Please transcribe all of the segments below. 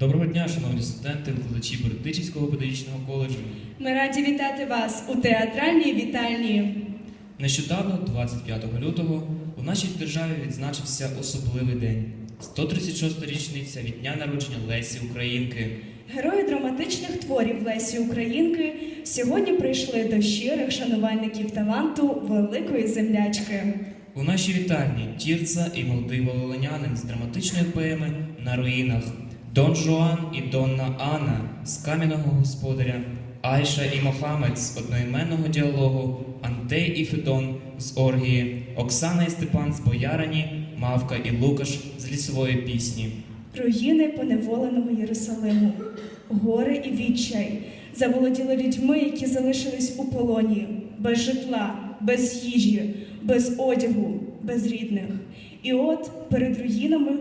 Доброго дня, шановні студенти, викладачі Бердичівського педагогічного коледжу. Ми раді вітати вас у театральній вітальні. Нещодавно, 25 лютого, у нашій державі відзначився особливий день 136-та річниця від дня народження Лесі Українки. Герої драматичних творів Лесі Українки сьогодні прийшли до щирих шанувальників таланту великої землячки. У нашій вітальні Тірца і молодий волинянин з драматичної поеми На руїнах, Дон Жуан і Донна Анна з кам'яного господаря, Айша і Мохамед з одноіменного діалогу, Антей і Федон з Оргії, Оксана і Степан з Боярині, Мавка і Лукаш з лісової пісні. Руїни поневоленого Єрусалиму, гори і відчай заволоділи людьми, які залишились у полоні, без житла, без їжі, без одягу, без рідних. І от перед руїнами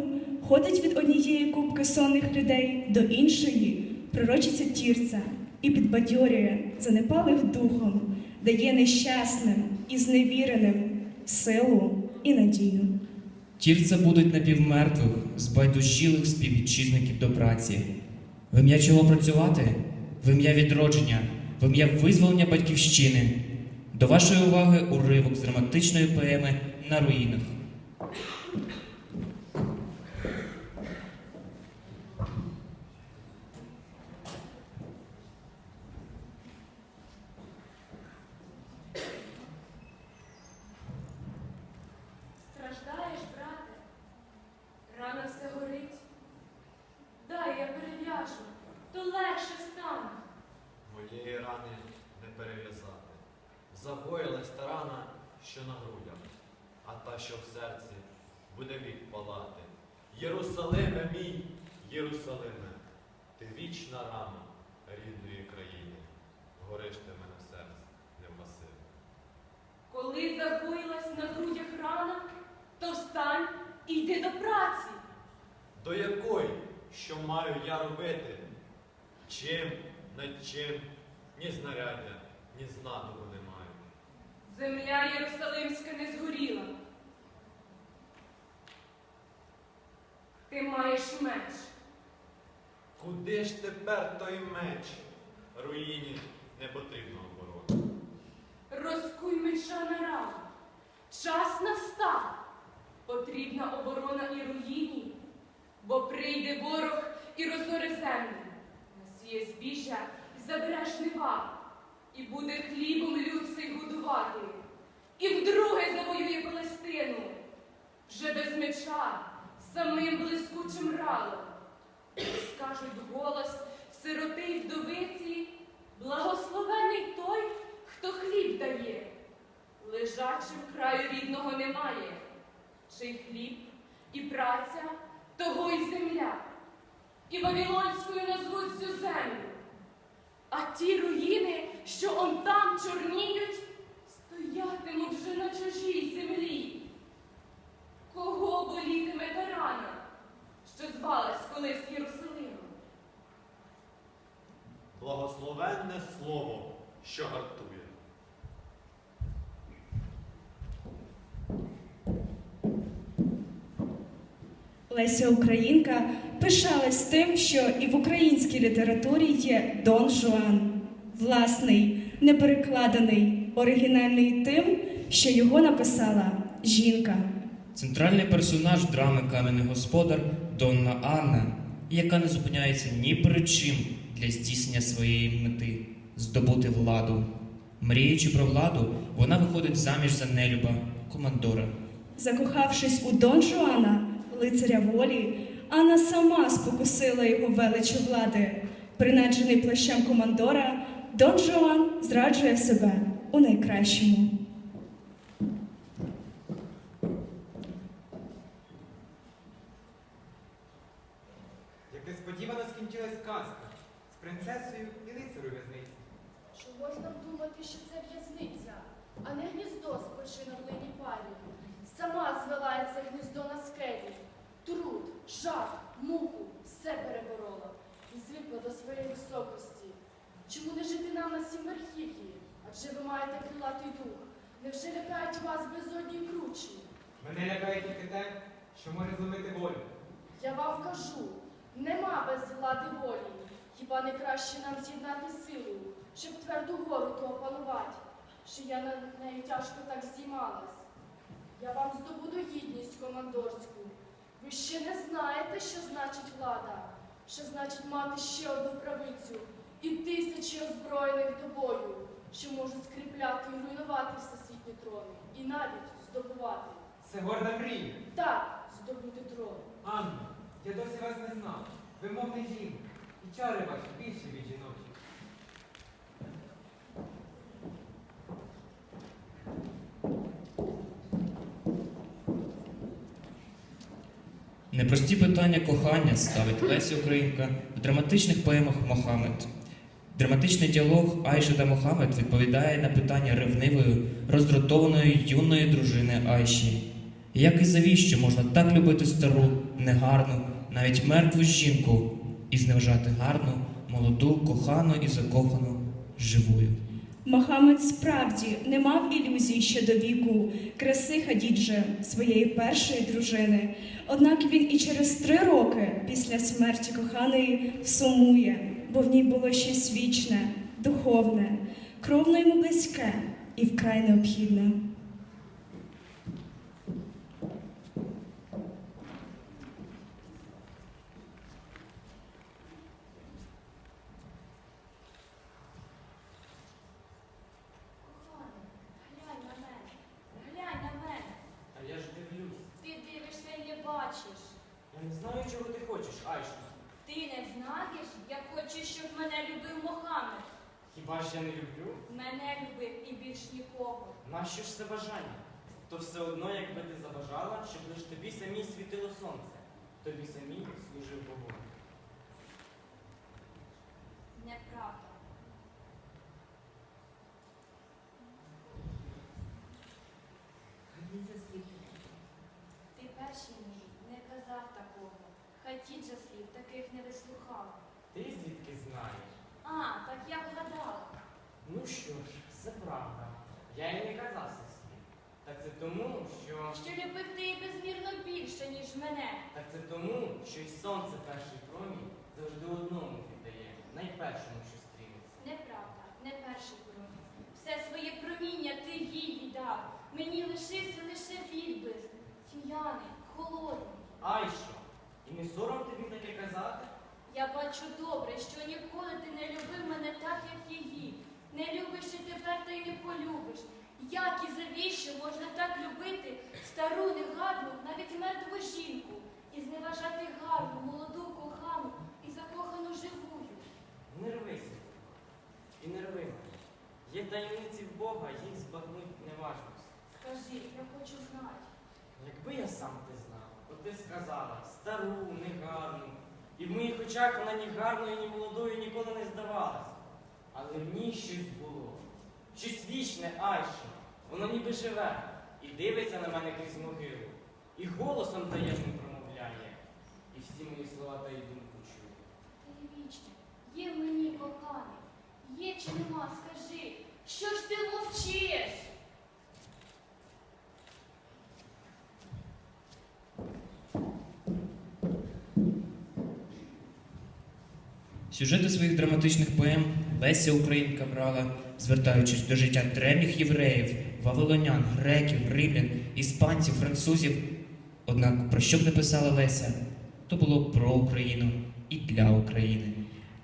ходить від однієї кубки сонних людей до іншої, пророчиця тірця і підбадьорює занепалих духом, дає нещасним і зневіреним силу і надію. Тірця будуть напівмертвих, збайдужілих співвітчизників до праці. В ім'я чого працювати? В ім'я відродження, в ім'я визволення батьківщини. До вашої уваги уривок з драматичної поеми на руїнах. Страждаєш, брате? Рана все горить. Дай я перев'яжу, то легше стане. Моєї рани не перев'язати. Загоїлась та рана, що на грудях, а та, що в серці, буде вік палати. Єрусалиме мій, Єрусалиме, ти вічна рана рідної країни. Гориш ти мене в серці, не вгасив. Коли загоїлась на грудях рана, то встань і йди до праці. До якої, що маю я робити? Чим, над чим, ні знаряддя, ні знатого не маю. Земля Єрусалимська не згоріла. Ти маєш меч. Куди ж тепер той меч? Руїні не потрібно оборони. Розкуй меча на рану. Час настав. Потрібна оборона і руїні, бо прийде ворог і розоре землю. Насіє збіжжя і забере жнива, і буде хлібом люд цей годувати. І вдруге завоює Палестину, вже без меча, самим блискучим ралом. Скажуть голос сироти й вдовиці, благословений той, хто хліб дає. Лежачим краю рідного немає, чий хліб і праця, того й земля, і Вавилонською назвуть цю землю. А ті руїни, що он там чорніють, стоятимуть вже на чужій землі. Кого болітиме та рана, що звалась колись Єрусалимом? Благословенне слово, що гартує. Леся Українка пишалась тим, що і в українській літературі є Дон Жуан, власний, неперекладений, оригінальний тим, що його написала жінка. Центральний персонаж драми Кам'яний господар Донна Анна, яка не зупиняється ні перед чим для здійснення своєї мети здобути владу. Мріючи про владу, вона виходить заміж за нелюба командора. Закохавшись у Дон Жуана, лицаря волі, Анна сама спокусила його величу влади. Принаджений плащем командора, Дон Жуан зраджує себе у найкращому. Як несподівано скінчилась казка з принцесою і лицарю в'язниці. Чого ж нам думати, що це в'язниця, а не гніздо спочи на глині парі? Сама звела це гніздо на скелі. Труд, жах, муку, все переборола і звикла до своєї високості. Чому не жити нам на сім верхів'ї? Адже ви маєте крилатий дух. Невже лякають вас безодні кручі? Мене лякає тільки те, що може зломити волю. Я вам кажу, Без влади волі. Хіба не краще нам з'єднати силу, щоб тверду гору ту опанувати, що я на неї тяжко так здіймалась. Я вам здобуду гідність командорську. Ви ще не знаєте, що значить влада, що значить мати ще одну правицю і тисячі озброєних до бою, що можуть скріпляти і руйнувати всесвітні трони, і навіть здобувати. Це горда мрія. Так, здобути трон. Анна, я досі вас не знав. Ви мов не жінка. І чари ваші більше від жіночі. Непрості питання кохання ставить Леся Українка в драматичних поемах Мохамед. Драматичний діалог Айша та Мохамед відповідає на питання ревнивої, роздратованої юної дружини Айші. Як і завіщо можна так любити стару, негарну, навіть мертву жінку і зневажати гарну, молоду, кохану і закохану живою. Мохамед справді не мав ілюзій щодо віку, краси Хадіджи, своєї першої дружини. Однак він і через три роки після смерті коханої сумує, бо в ній було щось вічне, духовне, кровно йому близьке і вкрай необхідне. Коханий, глянь на мене, глянь на мене. Та я ж дивлюсь. Ти дивишся і не бачиш. Я не знаю, чого ти хочеш, Айша. Ти не знаєш, я хочу, щоб мене любив Мохамед. Хіба ж я не люблю? Мене любив і більш нікого. Нащо ж це бажання? То все одно, якби ти забажала, щоб лиш тобі самій світило сонце, тобі самій служив Богу. Неправда. Ти перший мій не казав такого. Хатіджа слів таких не вислухала. Ти звідки знаєш? А, так я вгадала. Ну що ж, це правда. Я й не казав сестрі. Так це тому, що. Що любив ти її безмірно більше, ніж мене. Так це тому, що й сонце перший промінь завжди одному віддає, найпершому, що стрінеться. Неправда, не перший промінь. Все своє проміння ти їй віддав. Мені лишився лише відблиск, тьмяний, холодний. Айшо, і не сором тобі таке казати? Я бачу добре, що ніколи ти не любив мене так, як її. Не любиш і тепер та й не полюбиш. Як і завіщо можна так любити стару, негарну, навіть мертву жінку, і зневажати гарну, молоду, кохану і закохану живую. Не рвися. І не рви мене. Є таємниці в Бога, їх збагнуть неважність. Скажи, я хочу знати. Якби я сам те знав, ти сказала стару, негарну. І в моїх очах вона ні гарною, ні молодою ніколи не здавалась. Але в ній щось було. Щось вічне, Айше. Воно ніби живе і дивиться на мене крізь могилу. І голосом таємним промовляє. І всі мої слова та й думку чує. Ти вічне, є в мені коханий. Є чи нема, скажи, що ж ти мовчиш? Сюжети своїх драматичних поем Леся Українка брала, звертаючись до життя древніх євреїв, вавилонян, греків, римлян, іспанців, французів. Однак про що б не писала Леся, то було про Україну і для України.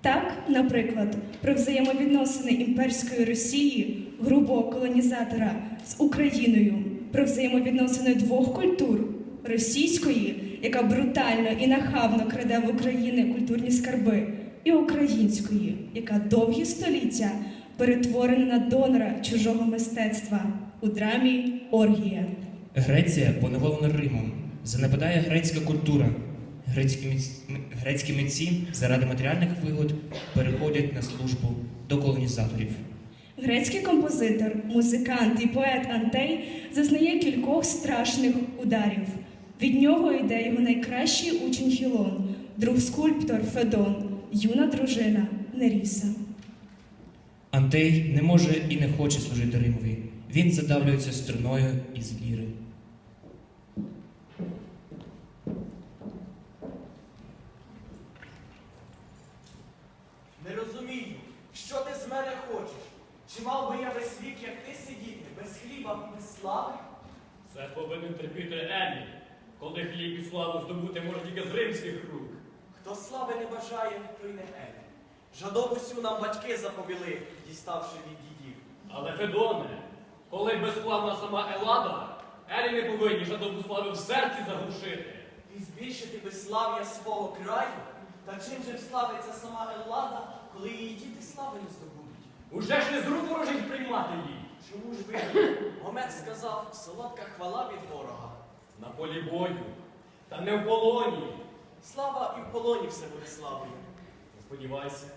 Так, наприклад, про взаємовідносини імперської Росії, грубого колонізатора з Україною, про взаємовідносини двох культур російської, яка брутально і нахабно краде в України культурні скарби, і української, яка довгі століття перетворена на донора чужого мистецтва у драмі Оргія. Греція поневолена Римом, занепадає грецька культура. Грецькі, міць... грецькі митці заради матеріальних вигод переходять на службу до колонізаторів. Грецький композитор, музикант і поет Антей зазнає кількох страшних ударів. Від нього йде його найкращий учень Хілон, друг скульптор Федон, юна дружина Неріса. Антей не може і не хоче служити Римові. Він задавлюється струною із ліри. Не розумію, що ти з мене хочеш? Чи мав би я весь вік, як ти сидіти, без хліба, без слави? Це повинен терпіти Еміль, коли хліб і славу здобути може тільки з римських рук. Хто слави не бажає, той не Елі. Жадобу сю нам батьки заповіли, діставши від дідів. Але Федоне, коли безславна сама Елада, Елі не повинні жадобу слави в серці заглушити. І збільшити безслав'я свого краю? Та чим же вславиться сама Еллада, коли її діти слави не здобудуть? Уже ж не з рук ворожить приймати її. Чому ж ви? Гомер сказав, солодка хвала від ворога. На полі бою, та не в полоні. Слава і в полоні все буде славою. Сподівайся,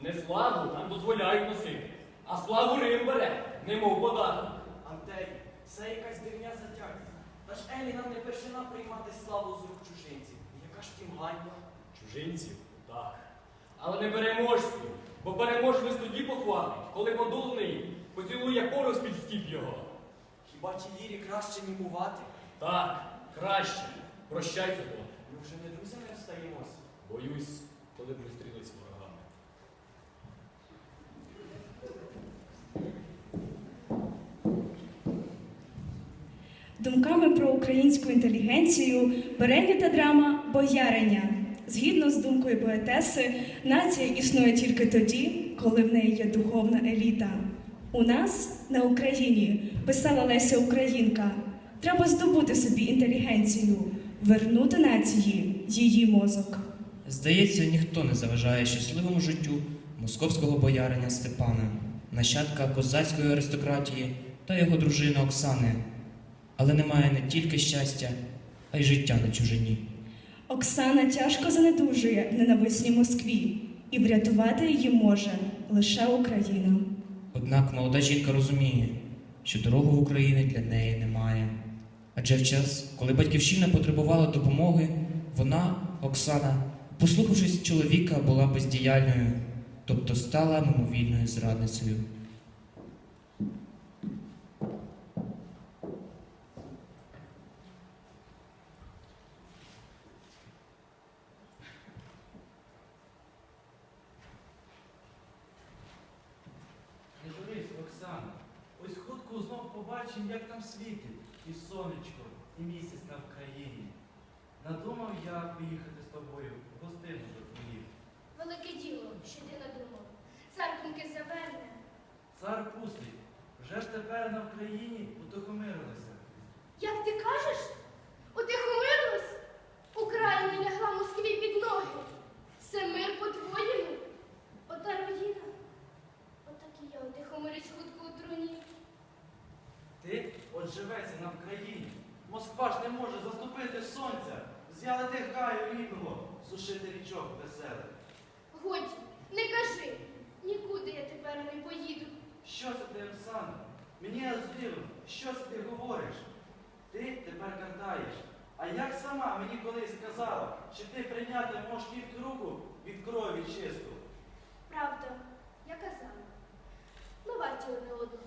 не славу нам дозволяють носити, а славу Рим бере, немов податок. Антей, це якась дивня затятість. Та ж Елі нам не першина приймати славу з рук чужинців. Яка ж тім ганьба? Чужинців, так. Але не переможців, бо переможець тоді похвалить, коли подоланий поцілує порох з-під стіп його. Хіба ті лірі краще мімувати? Так, краще. Прощай, Федоне. Вже не друзями встаємося. Боюсь, коли б ми стрілись з ворогами. Думками про українську інтелігенцію береніта драма Бояриня. Згідно з думкою поетеси, нація існує тільки тоді, коли в неї є духовна еліта. У нас на Україні писала Леся Українка. Треба здобути собі інтелігенцію, вернути нації її мозок. Здається, ніхто не заважає щасливому життю московського боярина Степана, нащадка козацької аристократії та його дружини Оксани. Але немає не тільки щастя, а й життя на чужині. Оксана тяжко занедужує в ненависній Москві, і врятувати її може лише Україна. Однак молода жінка розуміє, що дороги в Україні для неї немає. Адже в час, коли батьківщина потребувала допомоги, вона, Оксана, послухавшись чоловіка, була бездіяльною, тобто стала мимовільною зрадницею. Не журись, Оксана. Ось хутко знов побачимо, як там світить, і сонечко, і місяць на Вкраїні. Я поїхати з тобою в гостину до твоїх. Велике діло, що ти надумав. Цар думки заверне. Цар пустить, вже ж тепер на Вкраїні утихомирилися. Як ти кажеш? Утихомирилась? Україна лягла Москві під ноги. Це мир по-твоєму? Ота руїна. Отак і я утихомирюсь хутко у труні. Ти от на Вкраїні. Москва ж не може заступити сонця, з'ялити гаю рідного, сушити річок веселих. Годі, не кажи. Нікуди я тепер не поїду. Що це ти, Оксана? Мені дивно, що це ти говориш? Ти тепер картаєш. А як сама мені колись сказала, що ти прийняти можеш тільки руку від крові чисту? Правда, я казала. Ми варті одне одного.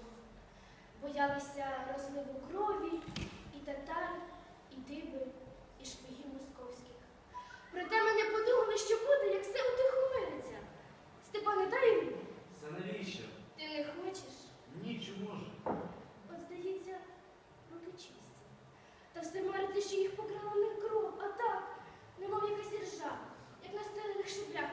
Боялися розливу крові, і татар, і диби, і шпигів московських. Проте ми не подумали, що буде, як все утихомириться. Степане, дай руку. Це навіщо? Ти не хочеш? Ні, чому ж? От здається, руки чисті. Та все мариться, що їх покрала не кров, а так, немов якась ржа, як на старих шаблях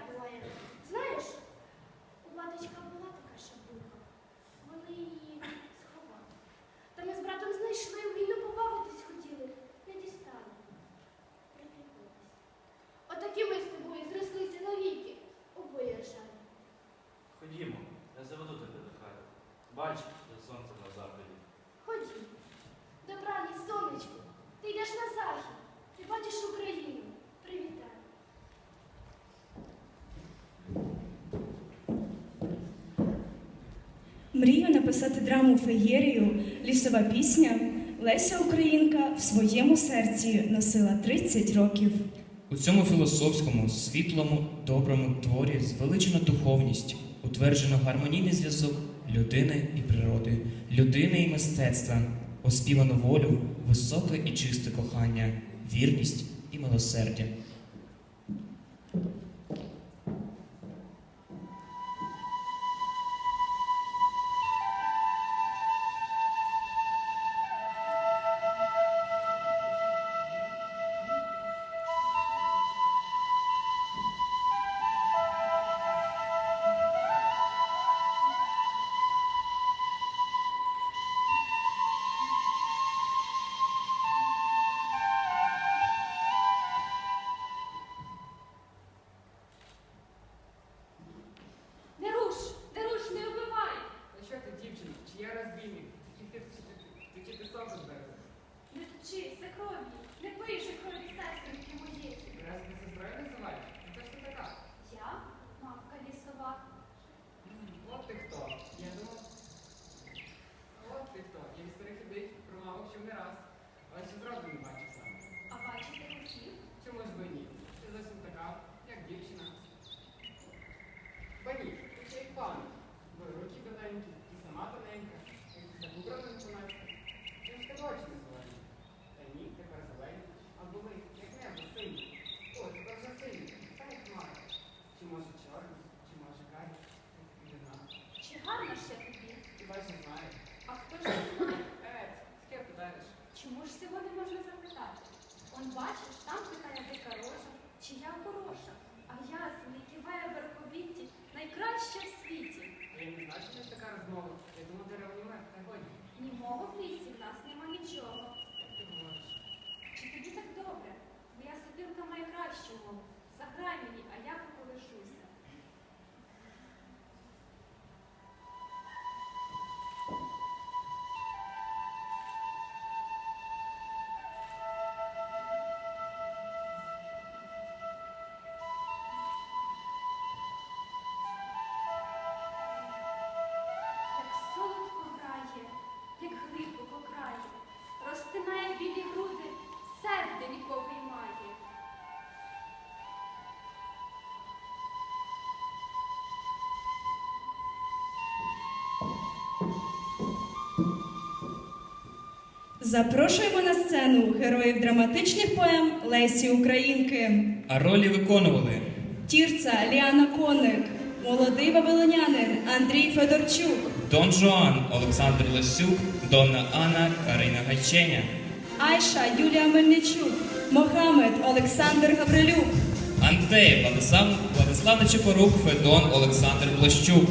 Мрію написати драму феєрію Лісова пісня Леся Українка в своєму серці носила 30 років. У цьому філософському, світлому, доброму творі звеличено духовність, утверджено гармонійний зв'язок людини і природи, людини і мистецтва, оспівано волю, високе і чисте кохання, вірність і милосердя. слідчий, чи я розбійник, Тільки ти, які ти сам розберешся. Не тучи, це крові, не пий же крові сестринки моєї. Раз не сестрою називаєш? Запрошуємо на сцену героїв драматичних поем Лесі Українки. А ролі виконували Тірця Ліана Коник, молодий вавилонянин Андрій Федорчук, Дон Жуан Олександр Лесюк, Донна Анна Карина Гайченя, Айша Юлія Мельничук, Мохамед Олександр Гаврилюк, Антей Владислав, Владислав Нечипорук, Федон Олександр Блощук,